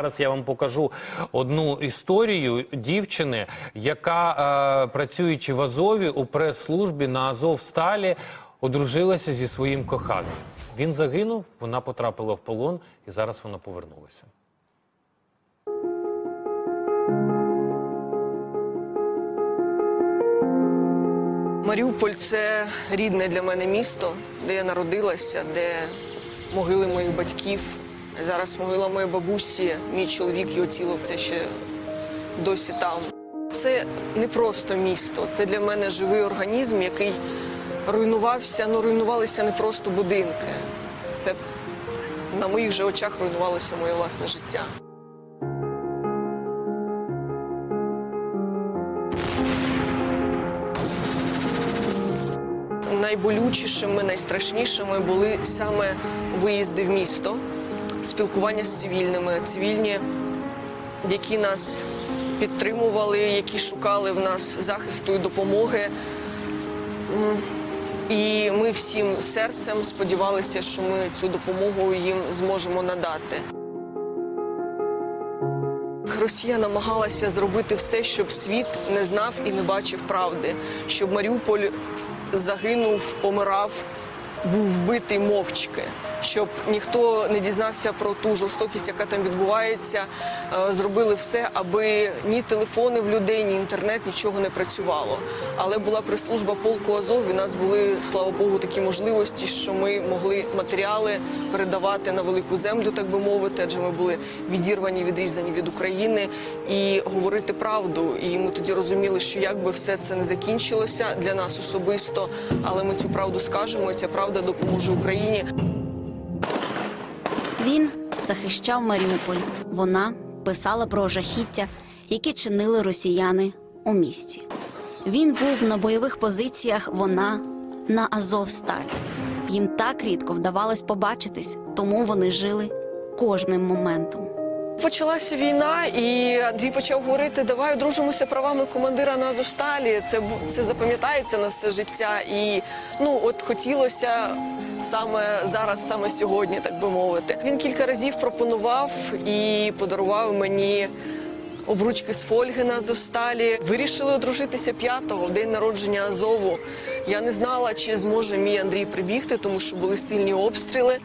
Зараз я вам покажу одну історію дівчини, яка, е, працюючи в Азові у прес-службі на Азовсталі, одружилася зі своїм коханим. Він загинув, вона потрапила в полон, і зараз вона повернулася. Маріуполь це рідне для мене місто, де я народилася, де могили моїх батьків. Зараз могила моєї бабусі, мій чоловік, його тіло все ще досі там. Це не просто місто, це для мене живий організм, який руйнувався, ну руйнувалися не просто будинки. Це на моїх же очах руйнувалося моє власне життя. Найболючішими, найстрашнішими були саме виїзди в місто, спілкування з цивільними, цивільні, які нас підтримували, які шукали в нас захисту і допомоги. І ми всім серцем сподівалися, що ми цю допомогу їм зможемо надати. Росія намагалася зробити все, щоб світ не знав і не бачив правди, щоб Маріуполь загинув, помирав, був вбитий мовчки, щоб ніхто не дізнався про ту жорстокість, яка там відбувається. Е, Зробили все, аби ні телефони в людей, ні інтернет нічого не працювало. Але була прес-служба полку Азов. І у нас були, слава Богу, такі можливості, що ми могли матеріали передавати на велику землю, так би мовити, адже ми були відірвані, відрізані від України і говорити правду. І ми тоді розуміли, що якби все це не закінчилося для нас особисто, але ми цю правду скажемо. і Ця правда допоможе Україні. Він захищав Маріуполь. Вона писала про жахіття, які чинили росіяни у місті. Він був на бойових позиціях. Вона на Азовсталі. Їм так рідко вдавалось побачитись, тому вони жили кожним моментом. Почалася війна, і Андрій почав говорити: давай одружимося правами командира на Азовсталі. Це це запам'ятається на все життя. І ну от хотілося саме зараз, саме сьогодні, так би мовити. Він кілька разів пропонував і подарував мені. Обручки з фольги на Азовсталі. Вирішили одружитися п'ятого в день народження Азову. Я не знала, чи зможе мій Андрій прибігти, тому що були сильні обстріли.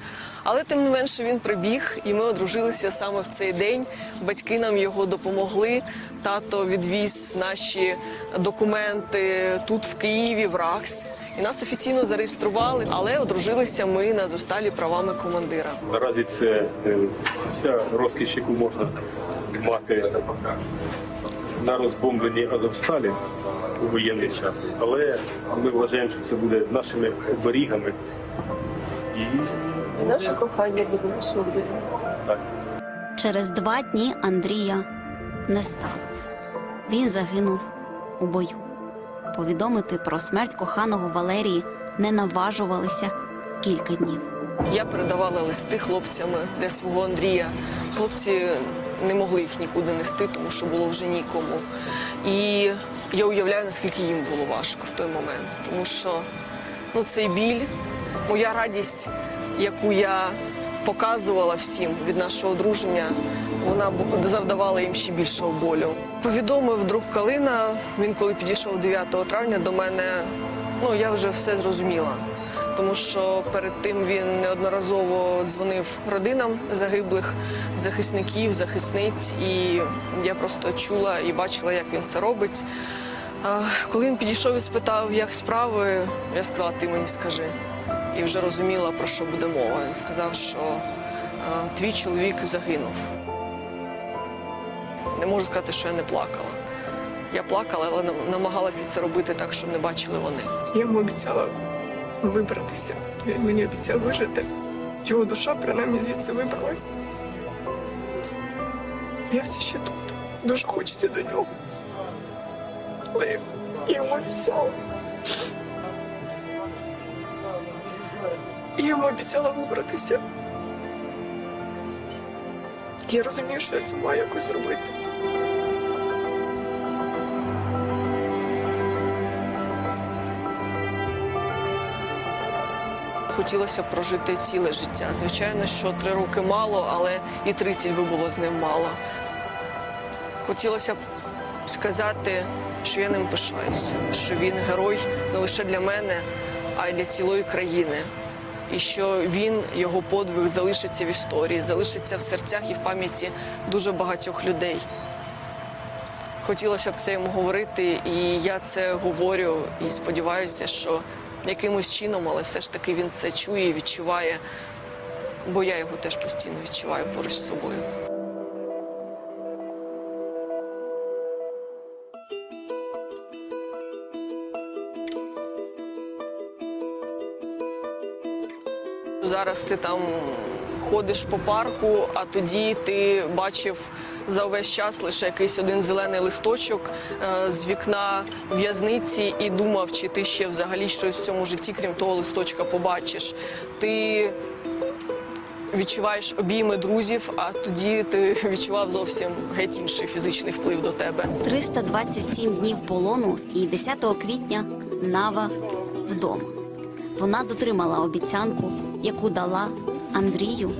Але тим не менше він прибіг, і ми одружилися саме в цей день. Батьки нам його допомогли. Тато відвіз наші документи тут, в Києві, в РАКС. І нас офіційно зареєстрували, але одружилися ми на Азовсталі правами командира. Наразі це е, вся розкіш, яку можна мати на розбомбленні Азовсталі у воєнний час. Але ми вважаємо, що це буде нашими оберігами. І Наше кохання буде нашим так. Через два дні Андрія не стало. Він загинув у бою. Повідомити про смерть коханого Валерії не наважувалися кілька днів. Я передавала листи хлопцями для свого Андрія. Хлопці не могли їх нікуди нести, тому що було вже нікому. І я уявляю, наскільки їм було важко в той момент, тому що ну, цей біль, моя радість, яку я показувала всім від нашого одруження, вона завдавала їм ще більшого болю. Повідомив друг Калина. Він коли підійшов 9 травня до мене, ну я вже все зрозуміла тому що перед тим він неодноразово дзвонив родинам загиблих захисників, захисниць, і я просто чула і бачила, як він це робить. Коли він підійшов і спитав, як справи, я сказала, ти мені скажи. І вже розуміла, про що буде мова. Він сказав, що твій чоловік загинув. Не можу сказати, що я не плакала. Я плакала, але нам- намагалася це робити так, щоб не бачили вони. Я йому обіцяла вибратися. Він мені обіцяв вижити. Його душа принаймні звідси вибралась. Я все ще тут. Дуже хочеться до нього. Але я- я йому обіцяла. Я йому обіцяла вибратися. Я розумію, що я це маю якось робити. Хотілося прожити ціле життя. Звичайно, що три роки мало, але і 30 би було з ним мало. Хотілося б сказати, що я ним пишаюся, що він герой не лише для мене, а й для цілої країни. І що він, його подвиг залишиться в історії, залишиться в серцях і в пам'яті дуже багатьох людей. Хотілося б це йому говорити, і я це говорю і сподіваюся, що якимось чином, але все ж таки він це чує і відчуває, бо я його теж постійно відчуваю поруч з собою. Зараз ти там ходиш по парку, а тоді ти бачив за увесь час лише якийсь один зелений листочок е, з вікна в'язниці і думав, чи ти ще взагалі щось в цьому житті, крім того листочка, побачиш. Ти відчуваєш обійми друзів, а тоді ти відчував зовсім геть інший фізичний вплив до тебе. 327 днів полону і 10 квітня Нава вдома. Вона дотримала обіцянку, яку дала Андрію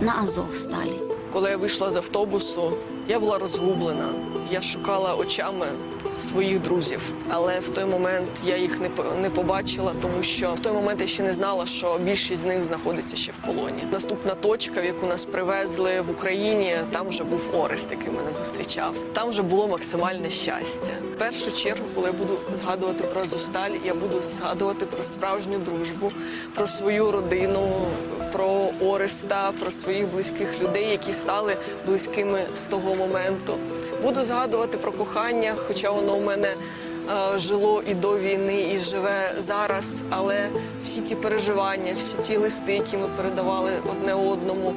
на Азовсталі. Коли я вийшла з автобусу, я була розгублена. Я шукала очами своїх друзів, але в той момент я їх не не побачила, тому що в той момент я ще не знала, що більшість з них знаходиться ще в полоні. Наступна точка, в яку нас привезли в Україні, там вже був Орест, який мене зустрічав. Там вже було максимальне щастя. В першу чергу, коли я буду згадувати про Азовсталь, я буду згадувати про справжню дружбу, про свою родину, про Ореста, про своїх близьких людей, які стали близькими з того моменту. Буду згадувати про кохання, хоча воно у мене е, жило і до війни, і живе зараз. Але всі ті переживання, всі ті листи, які ми передавали одне одному,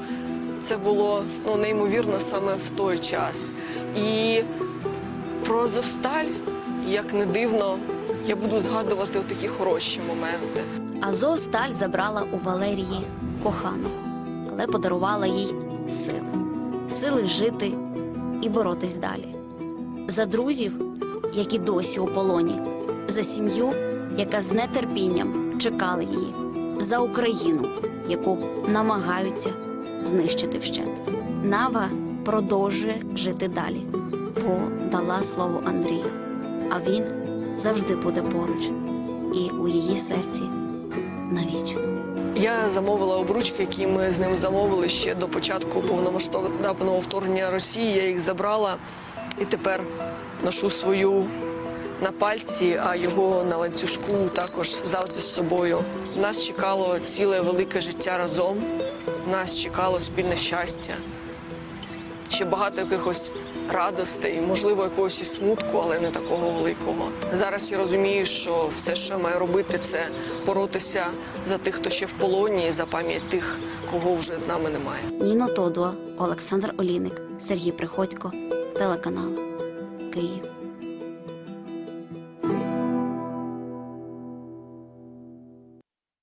це було ну неймовірно саме в той час. І про Азовсталь, як не дивно, я буду згадувати такі хороші моменти. Азовсталь забрала у Валерії коханого, але подарувала їй сили, сили жити і боротись далі. За друзів, які досі у полоні, за сім'ю, яка з нетерпінням чекала її, за Україну, яку намагаються знищити вщент. Нава продовжує жити далі, бо дала слово Андрію, а він завжди буде поруч. І у її серці навічно. Я замовила обручки, які ми з ним замовили ще до початку повномасштабного вторгнення Росії. Я їх забрала і тепер ношу свою на пальці, а його на ланцюжку також завжди з собою. Нас чекало ціле велике життя разом. Нас чекало спільне щастя. Ще багато якихось радостей, можливо, якогось і смутку, але не такого великого. Зараз я розумію, що все, що я маю робити, це боротися за тих, хто ще в полоні, за пам'ять тих, кого вже з нами немає. Ніно Тодуа, Олександр Олійник, Сергій Приходько, телеканал Київ.